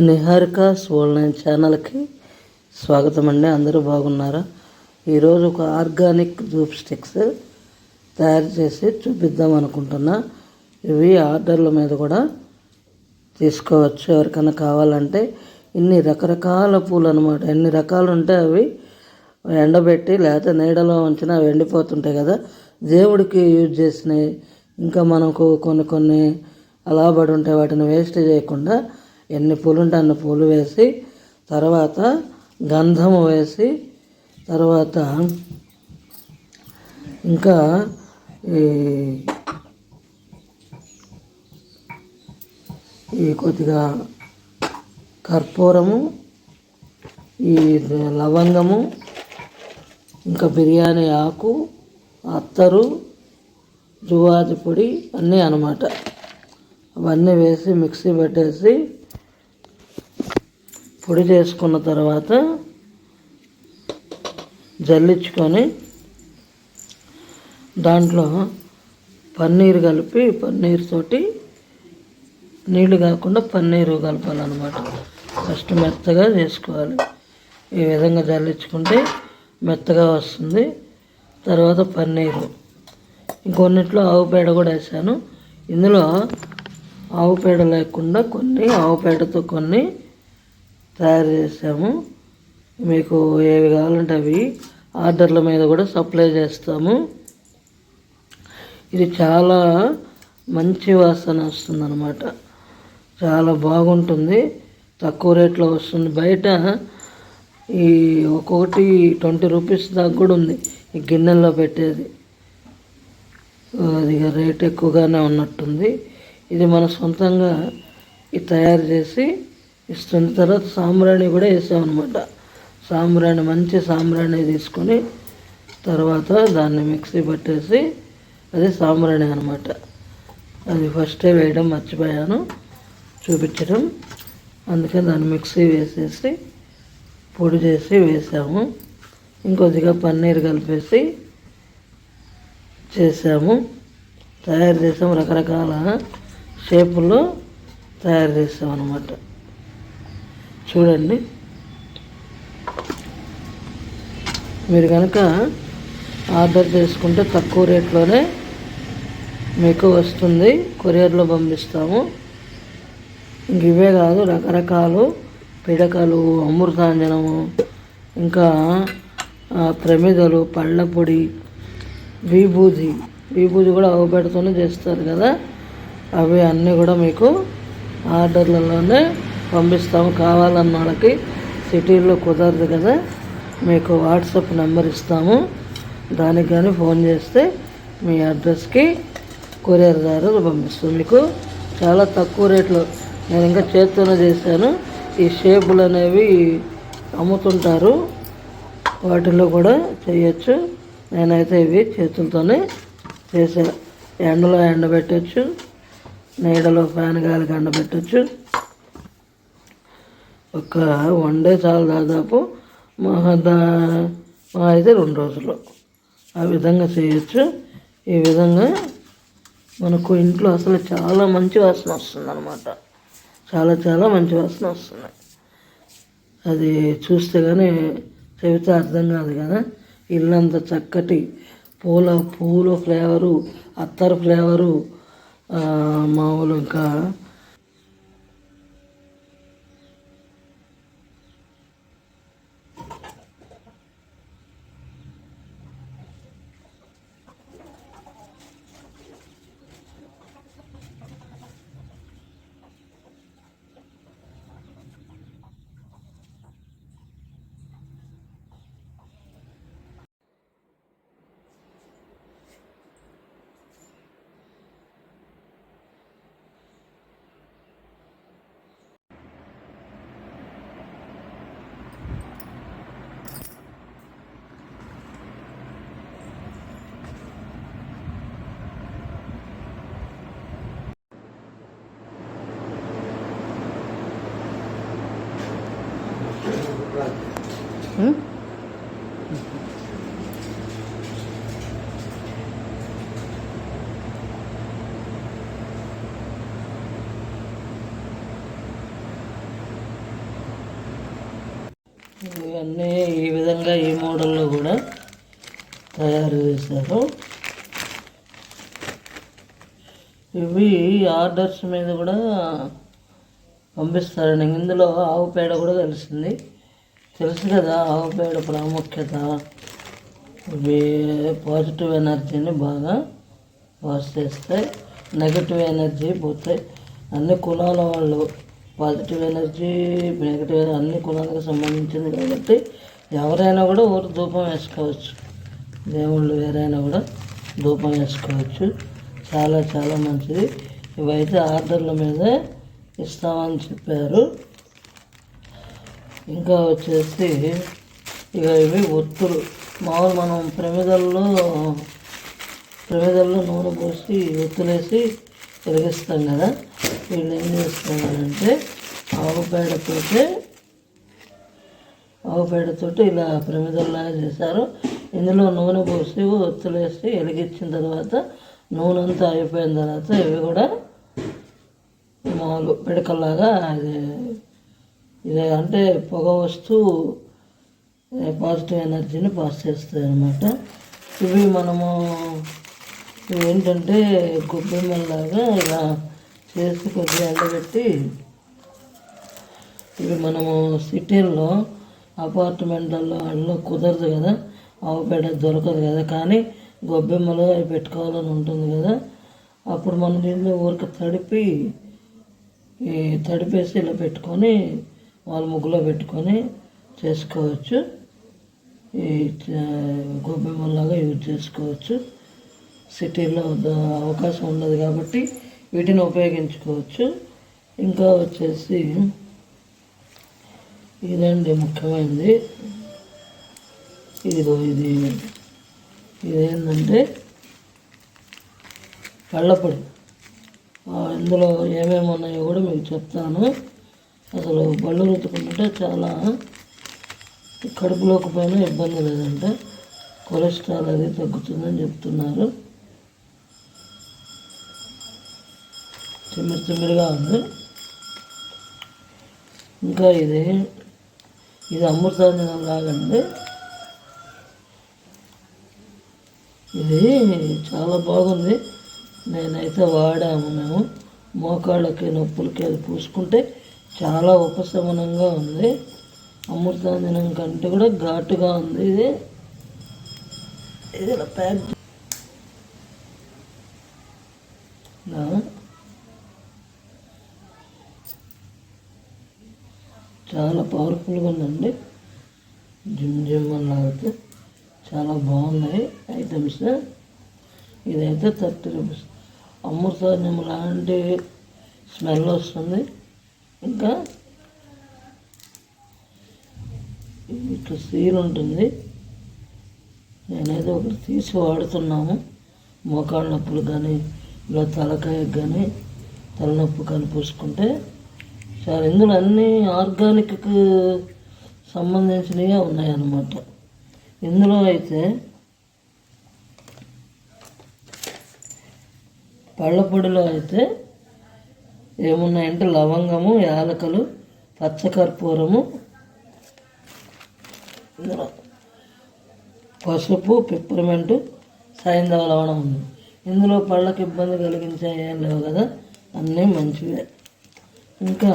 Niharika online ఛానల్కి స్వాగతం అండి అందరూ బాగున్నారా? ఈరోజు ఒక ఆర్గానిక్ జూప్ స్టిక్స్ తయారు చేసి చూపిద్దాం అనుకుంటున్నా. ఇవి ఆర్డర్ల మీద కూడా తీసుకోవచ్చు. ఎవరికైనా కావాలంటే ఇన్ని రకరకాల పూలు అనమాట ఎన్ని రకాలు ఉంటే అవి ఎండబెట్టి లేకపోతే నీడలో ఉంచినా అవి ఎండిపోతుంటాయి కదా. దేవుడికి యూజ్ చేసినవి. ఇంకా మనకు కొన్ని కొన్ని అలా పడి ఉంటాయి వాటిని వేస్ట్ చేయకుండా ఎన్ని పూలు ఉంటే అన్ని పూలు వేసి తర్వాత గంధము వేసి తర్వాత ఇంకా ఈ కొద్దిగా కర్పూరము ఈ లవంగము ఇంకా బిర్యానీ ఆకు అత్తరు జువాది పొడి అన్నీ అన్నమాట. అవన్నీ వేసి మిక్సీ పెట్టేసి పొడి చేసుకున్న తర్వాత జల్లించుకొని దాంట్లో పన్నీర్ కలిపి పన్నీర్ తోటి నీళ్ళు కాకుండా పన్నీరు కలపాలన్నమాట. ఫస్ట్ మెత్తగా చేసుకోవాలి. ఈ విధంగా జల్లించుకుంటే మెత్తగా వస్తుంది. తర్వాత పన్నీరు. ఇంకొన్నిట్లో ఆవు పేడ కూడా వేసాను. ఇందులో ఆవు పేడ లేకుండా కొన్ని ఆవు పేడతో కొన్ని తయారు చేసాము మీకు ఏవి కావాలంటే అవి ఆర్డర్ల మీద కూడా సప్లై చేస్తాము. ఇది చాలా మంచి వాసన వస్తుంది అనమాట చాలా బాగుంటుంది. తక్కువ రేట్లో వస్తుంది. బయట ఈ ఒక్కొక్కటి ట్వంటీ రూపీస్ దాకా కూడా ఉంది ఈ గిన్నెల్లో పెట్టేది. అది రేట్ ఎక్కువగానే ఉన్నట్టుంది. ఇది మన సొంతంగా ఇది తయారు చేసి ఇస్తుంది తర్వాత సాంబ్రాణి కూడా వేసామన్నమాట. సాంబ్రాణి మంచి సాంబ్రాణి తీసుకొని తర్వాత దాన్ని మిక్సీ పట్టేసి అది సాంబ్రాణి అనమాట అది ఫస్టే వేయడం మర్చిపోయాను. చూపించడం. అందుకే దాన్ని మిక్సీ వేసేసి పొడి చేసి వేసాము. ఇంకొద్దిగా పన్నీర్ కలిపేసి చేసాము. తయారు చేసాము. రకరకాల షేపుల్లో తయారు చేసాం అనమాట చూడండి. మీరు కనుక ఆర్డర్ చేసుకుంటే తక్కువ రేట్లోనే మీకు వస్తుంది. కొరియర్లో పంపిస్తాము. ఇంక ఇవే కాదు రకరకాలు పిడకలు అమృతాంజనము ఇంకా ప్రమిదలు పళ్ళ పొడి విభూది విభూది కూడా అవపెడుతూనే చేస్తారు కదా. అవి అన్నీ కూడా మీకు ఆర్డర్లలోనే పంపిస్తాము కావాలన్న వాళ్ళకి సిటీల్లో కుదరదు కదా. మీకు వాట్సాప్ నెంబర్ ఇస్తాము. దానికి కానీ ఫోన్ చేస్తే మీ అడ్రస్కి కొరియర్ ద్వారా పంపిస్తాం. మీకు చాలా తక్కువ రేట్లో నేను ఇంకా చేత్తోనే చేశాను. ఈ షేపులు అనేవి అమ్ముతుంటారు. వాటిలో కూడా చేయొచ్చు. నేనైతే ఇవి చేతులతోనే చేసా. ఎండలో ఎండబెట్టచ్చు. నీడలో ఫ్యాన్ గాలికి ఎండబెట్టచ్చు. ఒక వన్ డే చాలు దాదాపు మహా మహా అయితే రెండు రోజులు. ఆ విధంగా చేయొచ్చు. ఈ విధంగా మనకు ఇంట్లో అసలు చాలా మంచి వాసన వస్తుంది అనమాట చాలా చాలా మంచి వాసన వస్తుంది. అది చూస్తే కానీ చెబితే అర్థం కాదు కదా. ఇల్లంత చక్కటి పూల పూల ఫ్లేవరు అత్తరు ఫ్లేవరు మామూలు ఇంకా ఇవన్నీ ఈ విధంగా ఈ మోడల్లో కూడా తయారు చేశారు. ఇవి ఆర్డర్స్ మీద కూడా పంపిస్తారండి. ఇందులో ఆవు పేడ కూడా తెలిసింది తెలుసు కదా ఆవు పేడ ప్రాముఖ్యత పాజిటివ్ ఎనర్జీని బాగా వాష్ చేస్తాయి నెగటివ్ ఎనర్జీ పోతాయి అన్ని కులాల వాళ్ళు పాజిటివ్ ఎనర్జీ నెగటివ్ ఎనర్జీ అన్ని కులాలకు సంబంధించింది కాబట్టి ఎవరైనా కూడా ఊరు ధూపం వేసుకోవచ్చు. దేవుళ్ళు వేరైనా కూడా ధూపం వేసుకోవచ్చు. చాలా చాలా మంచిది. ఇవైతే ఆర్డర్ల మీద ఇస్తామని చెప్పారు. ఇంకా వచ్చేసి ఇక ఇవి ఒత్తులు. మామూలు మనం ప్రమిదల్లో ప్రమిదల్లో నూనె పోసి ఒత్తులేసి వెలిగిస్తాం కదా. వీళ్ళు ఏం చేస్తున్నారంటే ఆవు పేడతోటే ఆవు పేడతోటి ఇలా ప్రమిదల్లాగా చేశారు. ఇందులో నూనె పోసి ఒత్తులేసి వెలిగించిన తర్వాత నూనె అంతా అయిపోయిన తర్వాత ఇవి కూడా మామూలు పిడకల్లాగా అది ఇలా అంటే పొగ వస్తూ పాజిటివ్ ఎనర్జీని పాస్ చేస్తాయి అన్నమాట. ఇవి మనము ఇవి ఏంటంటే గొబ్బెమ్మలాగా ఇలా చేసి కొద్దిగా ఎండబెట్టి ఇవి మనము సిటీల్లో అపార్ట్మెంట్లలో అల్లో కుదరదు కదా. ఆవుపేట దొరకదు కదా. కానీ గొబ్బెమ్మలు అవి పెట్టుకోవాలని ఉంటుంది కదా. అప్పుడు మనం దీన్ని ఊరికి తడిపి తడిపేసి ఇలా పెట్టుకొని వాళ్ళు ముగ్గులో పెట్టుకొని చేసుకోవచ్చు. ఈ గొబ్బెమ్మలాగా యూజ్ చేసుకోవచ్చు. సిటీలో అవకాశం ఉండదు కాబట్టి వీటిని ఉపయోగించుకోవచ్చు. ఇంకా వచ్చేసి ఇదండి ముఖ్యమైనది. ఇదిగో ఇది ఇదేంటంటే పళ్ళపొడి ఇందులో ఏమేమి ఉన్నాయో కూడా మీకు చెప్తాను. అసలు బళ్ళు రుతుకుంటుంటే చాలా కడుపులోకి పైన ఇబ్బంది లేదంటే. కొలెస్ట్రాల్ అది తగ్గుతుందని చెప్తున్నారు. తిమ్మిరి తిమ్మిరిగా ఉంది. ఇంకా ఇది ఇది అమృతాంజనం లాగండి. ఇది చాలా బాగుంది. నేనైతే వాడాము మేము. మోకాళ్ళకి నొప్పులకి అది పూసుకుంటే చాలా ఉపశమనంగా ఉంది. అమృతాంజనం కంటే కూడా ఘాటుగా ఉంది ఇది. ఇది ఇలా ప్యాక్ చాలా పవర్ఫుల్గా ఉందండి. జిమ్ జిమ్ అని చాలా బాగున్నాయి ఐటమ్స్ ఇదైతే థర్టీ రూపీస్ అమృతాన్యం లాంటి స్మెల్ వస్తుంది. ఇంకా ఇట్లా సీల్ ఉంటుంది. నేనైతే ఒకటి తీసి వాడుతున్నాము. మోకాళ్ళ నొప్పులు కానీ ఇలా తలకాయకు కానీ తలనొప్పి కానీ పూసుకుంటే చాలా. ఇందులో అన్నీ ఆర్గానిక్కి సంబంధించినవే ఉన్నాయన్నమాట. ఇందులో అయితే పళ్ళ పొడిలో అయితే ఏమున్నాయంటే లవంగము యాలకలు పచ్చకర్పూరము ఇందులో పసుపు పిప్పరమెంటు సైంధవ లవణం ఉంది. ఇందులో పళ్ళకి ఇబ్బంది కలిగించే ఏం లేవు కదా అన్నీ మంచివే. ఇంకా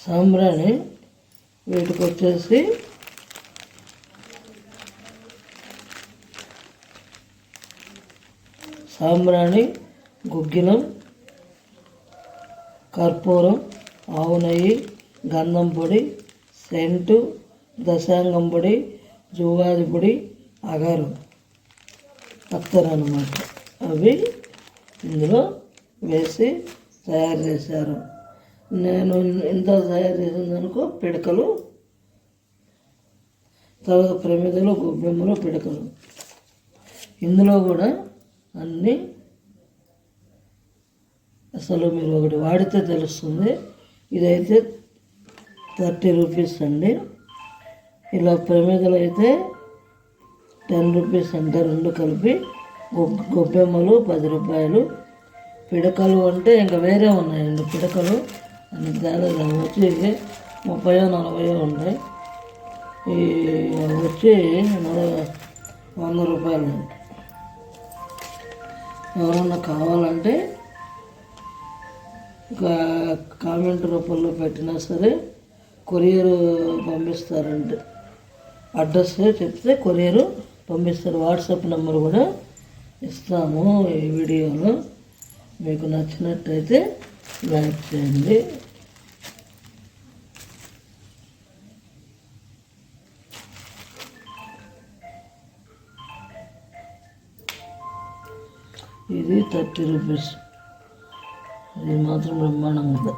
సాంబ్రాణి వీటికి వచ్చేసి సాంబ్రాణి గుగ్గిలం కర్పూరం ఆవు నెయ్యి గంధం పొడి సెంటు దశాంగం పొడి జువాది పొడి అగారు. అత్తరు అవి ఇందులో వేసి తయారు చేశారు. నేను ఇంత తయారు చేసిందనుకో పిడకలు తర్వాత ప్రమిదలు గొబ్బెమ్మలు పిడకలు. ఇందులో కూడా అన్నీ అసలు మీరు ఒకటి వాడితే తెలుస్తుంది. ఇదైతే థర్టీ రూపీస్ అండి. ఇలా ప్రమిదలు అయితే టెన్ రూపీస్ అంటే రెండు కలిపి గొ- గొబ్బెమ్మలు పది రూపాయలు. పిడకలు అంటే ఇంకా వేరే ఉన్నాయండి పిడకలు. అన్ని తేడా వచ్చి ముప్పై నలభై ఉంటాయి ఈ వచ్చి నలభై వంద రూపాయలు ఎవరన్నా కావాలంటే కామెంట్ రూపంలో పెట్టినా సరే కొరియర్ పంపిస్తారండి అడ్రస్ చెప్తే కొరియర్ పంపిస్తారు. వాట్సాప్ నెంబర్ కూడా ఇస్తాము ఈ వీడియోలో. మీకు నచ్చినట్టయితే లైక్ చేయండి. ఇది థర్టీ రూపీస్. ఇది మాత్రం బ్రహ్మాండంగా ఉంది